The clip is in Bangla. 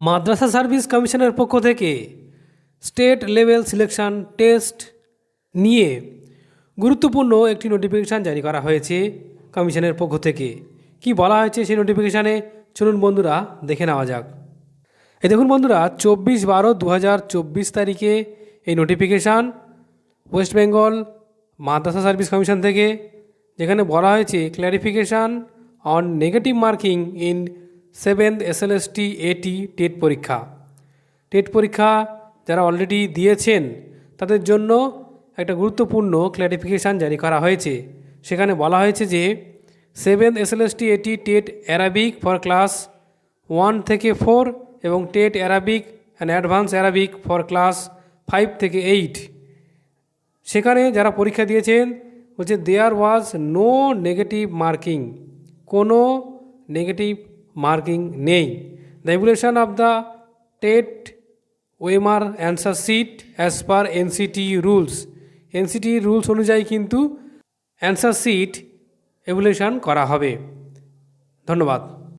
মাদ্রাসা সার্ভিস কমিশনের পক্ষ থেকে স্টেট লেভেল সিলেকশন টেস্ট নিয়ে গুরুত্বপূর্ণ একটি নোটিফিকেশান জারি করা হয়েছে কমিশনের পক্ষ থেকে। কি বলা হয়েছে সেই নোটিফিকেশানে? চলুন বন্ধুরা, দেখে নেওয়া যাক। এ দেখুন বন্ধুরা, চব্বিশ বারো দু তারিখে এই notification West Bengal Madrasah Service Commission থেকে, যেখানে বলা হয়েছে clarification on negative marking in seventh SLST এটি টেট পরীক্ষা। টেট পরীক্ষা যারা অলরেডি দিয়েছেন, তাদের জন্য একটা গুরুত্বপূর্ণ ক্ল্যারিফিকেশান জারি করা হয়েছে। সেখানে বলা হয়েছে যে, সেভেন্থ এসএলএসটি এটি TET Arabic for class one থেকে ফোর এবং TET Arabic and advance Arabic for class five থেকে এইট। সেখানে যারা পরীক্ষা দিয়েছেন, বলছে there was no negative marking কোনো নেগেটিভ মার্কিং নেই। The regulation of the TET OMR answer sheet as per NCT rules NCT rules অনুযায়ী কিন্তু অ্যান্সার সিট এভুলেশন করা হবে। ধন্যবাদ।